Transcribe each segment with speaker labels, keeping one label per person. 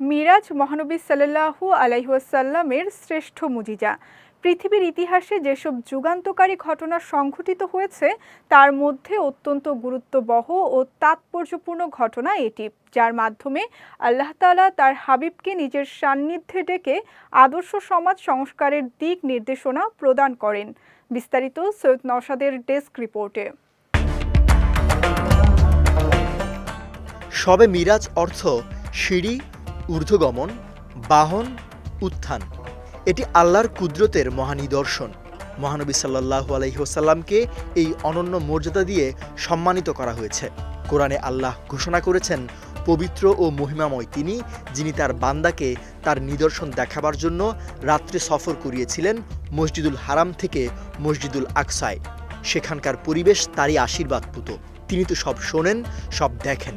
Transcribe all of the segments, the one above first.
Speaker 1: মিরাজ মহানবী সাল্লাল্লাহু আলাইহাসাল্লামের শ্রেষ্ঠ মুজিজা। পৃথিবীর ইতিহাসে যেসব যুগান্তকারী ঘটনা সংঘটিত হয়েছে, তার মধ্যে অত্যন্ত গুরুত্ববহ ও তাৎপর্যপূর্ণ ঘটনা এটি, যার মাধ্যমে আল্লাহ তাআলা তার হাবিবকে নিজের সান্নিধ্যে ডেকে আদর্শ সমাজ সংস্কারের দিক নির্দেশনা প্রদান করেন। বিস্তারিত সৈয়দ নওশাদের ডেস্ক রিপোর্টে।
Speaker 2: সবে মিরাজ অর্থ সিঁড়ি ঊর্ধ্বগমন, বাহন, উত্থান। এটি আল্লাহর কুদরতের মহানিদর্শন মহানবী সাল্লাহু আলহিহসাল্লামকে এই অনন্য মর্যাদা দিয়ে সম্মানিত করা হয়েছে। কোরআনে আল্লাহ ঘোষণা করেছেন, পবিত্র ও মহিমাময় তিনি, যিনি তার বান্দাকে তার নিদর্শন দেখাবার জন্য রাত্রে সফর করিয়েছিলেন মসজিদুল হারাম থেকে মসজিদুল আকসায়। সেখানকার পরিবেশ তারই আশীর্বাদ পুত তিনি তো সব শোনেন, সব দেখেন।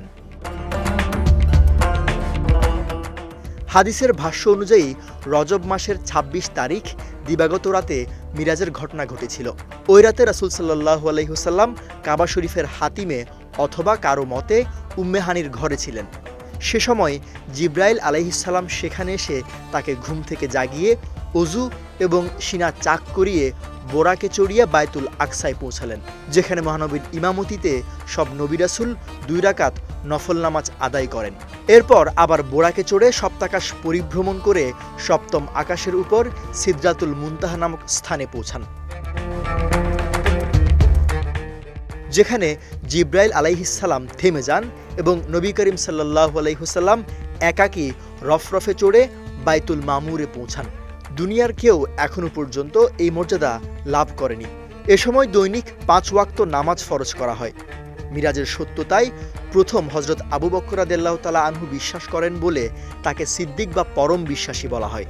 Speaker 2: হাদিসের ভাষ্য অনুযায়ী, রজব মাসের ২৬ তারিখ দিবাগত রাতে মিরাজের ঘটনা ঘটেছিল। ওই রাতে রাসুল সাল্লাহ আলহিহসাল্লাম কাবা শরীফের হাতিমে অথবা কারও মতে উম্মেহানির ঘরে ছিলেন। সে সময় জিব্রাইল আলহিসাল্লাম সেখানে এসে তাকে ঘুম থেকে জাগিয়ে অজু এবং সিনা চাক করিয়ে বোরাকে চড়িয়ে বায়তুল আকসায় পৌঁছালেন, যেখানে মহানবীর ইমামতিতে সব নবিরাসুল দুই রাকাত নফল নামাজ আদায় করেন। এরপর আবার বোরাকে চড়ে সপ্তাকাশ পরিভ্রমণ করে সপ্তম আকাশের উপর সিদ্রাতুল মুনতাহা নামক স্থানে পৌঁছান। যেখানে জিব্রাইল আলাইহিসাল্লাম থেমে যান এবং নবী করিম সাল্লাহ আলাইহুসাল্লাম একাকী রফরফে চড়ে বাইতুল মামুরে পৌঁছান। দুনিয়ার কেউ এখনও পর্যন্ত এই মর্যাদা লাভ করেনি। এ সময় দৈনিক পাঁচ ওয়াক্ত নামাজ ফরজ করা হয়। মিরাজের সত্যতাই প্রথম হজরত আবু বকর আদেল্লাহ তালা আনহু বিশ্বাস করেন বলে তাকে সিদ্দিক বা পরম বিশ্বাসী বলা হয়।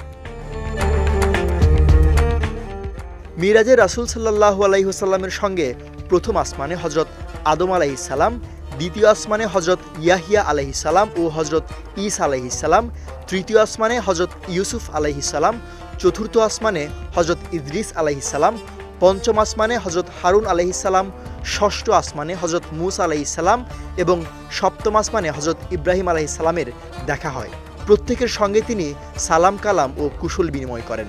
Speaker 2: মিরাজে রাসুল সাল্লাহ আলাইসাল্লামের সঙ্গে প্রথম আসমানে হজরত আদম আলাইসাল্লাম দ্বিতীয় আসমানে হজরত ইয়াহিয়া আলাইসাল্লাম ও হজরত ইস আলাইসাল্লাম তৃতীয় আসমানে হজরত ইউসুফ আলাইসাল্লাম চতুর্থ আসমানে হজরত ইদ্রিস আলাইসাল্লাম পঞ্চম আসমানে হজরত হারুন আলাইসাল্লাম ষষ্ঠ আসমানে হজরত মুসা আলাইসাল্লাম এবং সপ্তম আসমানে হজরত ইব্রাহিম আলাইসাল্লামের দেখা হয়। প্রত্যেকের সঙ্গে তিনি সালাম কালাম ও কুশল বিনিময় করেন।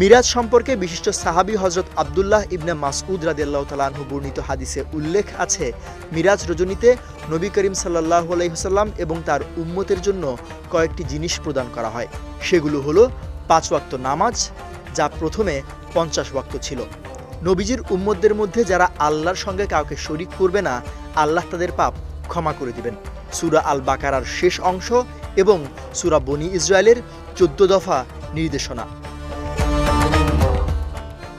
Speaker 2: মিরাজ সম্পর্কে বিশিষ্ট সাহাবি হজরত আবদুল্লাহ ইবনে মাসউদ রাদিয়াল্লাহ তালাহু বর্ণিত হাদিসে উল্লেখ আছে, মিরাজ রজনীতে নবী করিম সাল্লাহ আলাইসাল্লাম এবং তার উম্মতের জন্য কয়েকটি জিনিস প্রদান করা হয়। সেগুলো হলো পাঁচ ওয়াক্ত নামাজ, যা প্রথমে পঞ্চাশ ওয়াক্ত ছিল। নবীজির উম্মতদের মধ্যে যারা আল্লাহর সঙ্গে কাউকে শরিক করবে না, আল্লাহ তাদের পাপ ক্ষমা করে দিবেন। সুরা আল বাকারার শেষ অংশ এবং সুরা বনি ইসরায়েলের চোদ্দ দফা নির্দেশনা।